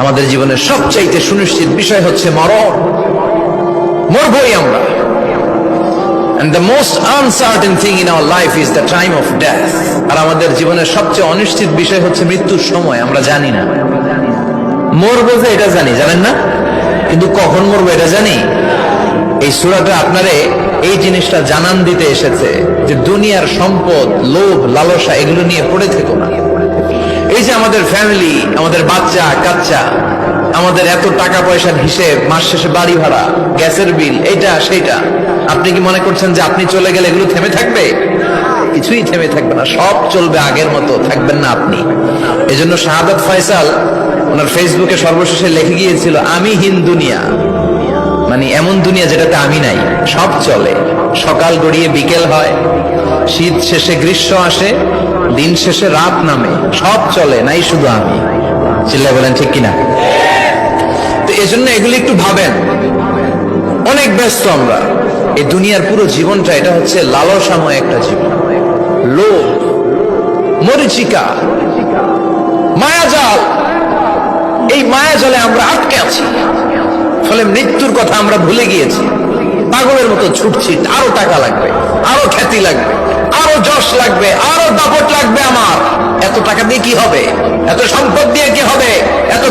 আমাদের জীবনের সবচাইতে সুনিশ্চিত বিষয় হচ্ছে মরণ। মরবই আমরা। And the most uncertain thing in our life is the time of death. আর আমাদের জীবনের সবচেয়ে অনিশ্চিত বিষয় হচ্ছে মৃত্যুর সময়, আমরা জানি না। মরবো যে এটা জানি, জানেন না? কিন্তু কখন মরবো এটা জানি? এই সুরাটা আপনারে এই জিনিসটা জানান দিতে এসেছে যে দুনিয়ার সম্পদ, লোভ, লালসা এগুলো নিয়ে পড়ে থেকো না। এই যে আমাদের ফ্যামিলি আমাদের বাচ্চা, কাচ্চা, আমাদের এত টাকা পয়সার হিসেব, মাস শেষে বাড়ি ভাড়া, গ্যাসের বিল এটা সেটা আপনি কি মনে করছেন যে আপনি চলে গেলে এগুলো থেমে থাকবে? কিছুই থেমে থাকবে না, সব চলবে আগের মতো, থাকবেন না আপনি। এজন্য শাহাদাত ফয়সাল ওনার ফেসবুকে সর্বশেষে লিখে গিয়েছিল, আমি হিন দুনিয়া। মানে এমন দুনিয়া যেটাতে আমি নাই, সব চলে। সকাল গড়িয়ে বিকেল হয়, শীত শেষে গ্রীষ্ম আসে দিন শেষে রাত নামে, সব চলে, নাই শুধু আমি। চিল্লা বলেন, ঠিক কিনা? তো এজন্য এগুলি একটু ভাবেন। অনেক ব্যস্ত আমরা। এই দুনিয়ার পুরো জীবনটা, এটা হচ্ছে লালসাময় একটা জীবন। লোভ, মরিচিকা, মায়াজাল। এই মায়াজালে আমরা আটকে আছি। ফলে মৃত্যুর কথা আমরা ভুলে গিয়েছি। পাগলের মতো ছুটছি, আরও টাকা লাগবে, আরও খ্যাতি লাগবে। যশ লাগবে, আরও দাপট লাগবে আমার। এত টাকা দিয়ে কি হবে? এত সম্পদ দিয়ে কি হবে? এত